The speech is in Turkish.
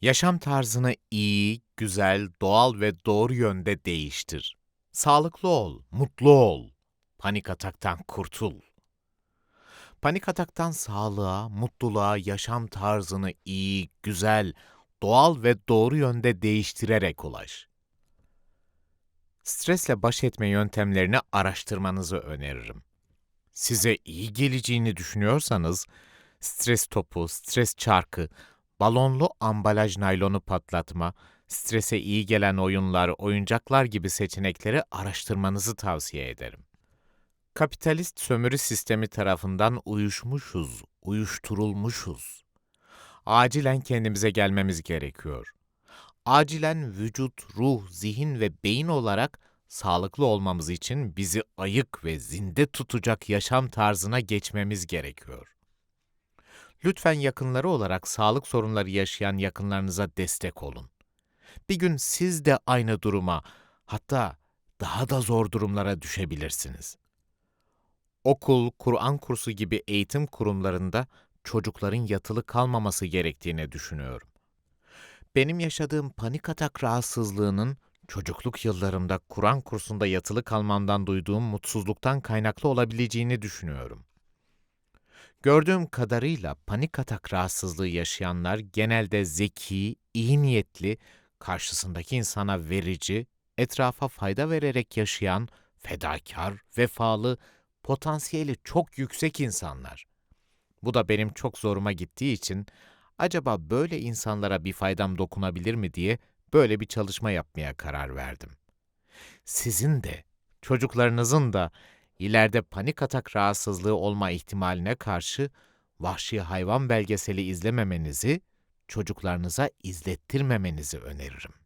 Yaşam tarzını iyi, güzel, doğal ve doğru yönde değiştir. Sağlıklı ol, mutlu ol. Panik ataktan kurtul. Panik ataktan sağlığa, mutluluğa, yaşam tarzını iyi, güzel, doğal ve doğru yönde değiştirerek ulaş. Stresle baş etme yöntemlerini araştırmanızı öneririm. Size iyi geleceğini düşünüyorsanız, stres topu, stres çarkı, balonlu ambalaj naylonu patlatma, strese iyi gelen oyunlar, oyuncaklar gibi seçenekleri araştırmanızı tavsiye ederim. Kapitalist sömürü sistemi tarafından uyuşmuşuz, uyuşturulmuşuz. Acilen kendimize gelmemiz gerekiyor. Acilen vücut, ruh, zihin ve beyin olarak sağlıklı olmamız için bizi ayık ve zinde tutacak yaşam tarzına geçmemiz gerekiyor. Lütfen yakınları olarak sağlık sorunları yaşayan yakınlarınıza destek olun. Bir gün siz de aynı duruma, hatta daha da zor durumlara düşebilirsiniz. Okul, Kur'an kursu gibi eğitim kurumlarında çocukların yatılı kalmaması gerektiğini düşünüyorum. Benim yaşadığım panik atak rahatsızlığının çocukluk yıllarımda Kur'an kursunda yatılı kalmamdan duyduğum mutsuzluktan kaynaklı olabileceğini düşünüyorum. Gördüğüm kadarıyla panik atak rahatsızlığı yaşayanlar genelde zeki, iyi niyetli, karşısındaki insana verici, etrafa fayda vererek yaşayan, fedakar, vefalı, potansiyeli çok yüksek insanlar. Bu da benim çok zoruma gittiği için acaba böyle insanlara bir faydam dokunabilir mi diye böyle bir çalışma yapmaya karar verdim. Sizin de, çocuklarınızın da ileride panik atak rahatsızlığı olma ihtimaline karşı vahşi hayvan belgeseli izlememenizi, çocuklarınıza izlettirmemenizi öneririm.